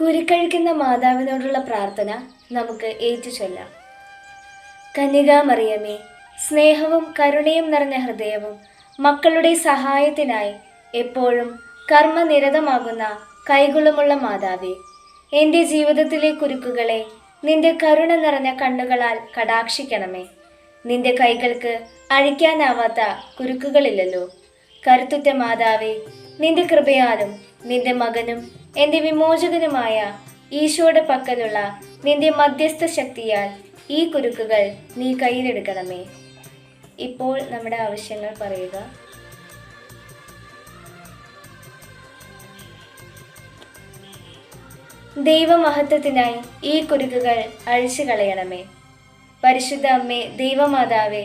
കുരുക്കഴിക്കുന്ന മാതാവിനോടുള്ള പ്രാർത്ഥന നമുക്ക് ഏറ്റുചൊല്ലാം. കന്യകാമറിയമേ സ്നേഹവും കരുണയും നിറഞ്ഞ ഹൃദയവും മക്കളുടെ സഹായത്തിനായി എപ്പോഴും കർമ്മനിരതമാകുന്ന കൈകളുമുള്ള മാതാവേ എന്റെ ജീവിതത്തിലെ കുരുക്കുകളെ നിന്റെ കരുണ നിറഞ്ഞ കണ്ണുകളാൽ കടാക്ഷിക്കണമേ. നിന്റെ കൈകൾക്ക് അഴിക്കാനാവാത്ത കുരുക്കുകളില്ലല്ലോ. കരുത്തുറ്റ മാതാവേ നിന്റെ കൃപയാലും നിന്റെ മകനും എന്റെ വിമോചകനുമായ ഈശോയുടെ പക്കലുള്ള നിന്റെ മധ്യസ്ഥ ശക്തിയാൽ ഈ കുരുക്കുകൾ നീ കയ്യിലെടുക്കണമേ. ഇപ്പോൾ നമ്മുടെ ആവശ്യങ്ങൾ പറയുക. ദൈവമഹത്വത്തിനായി ഈ കുരുക്കുകൾ അഴിച്ചു കളയണമേ പരിശുദ്ധ അമ്മേ ദൈവമാതാവേ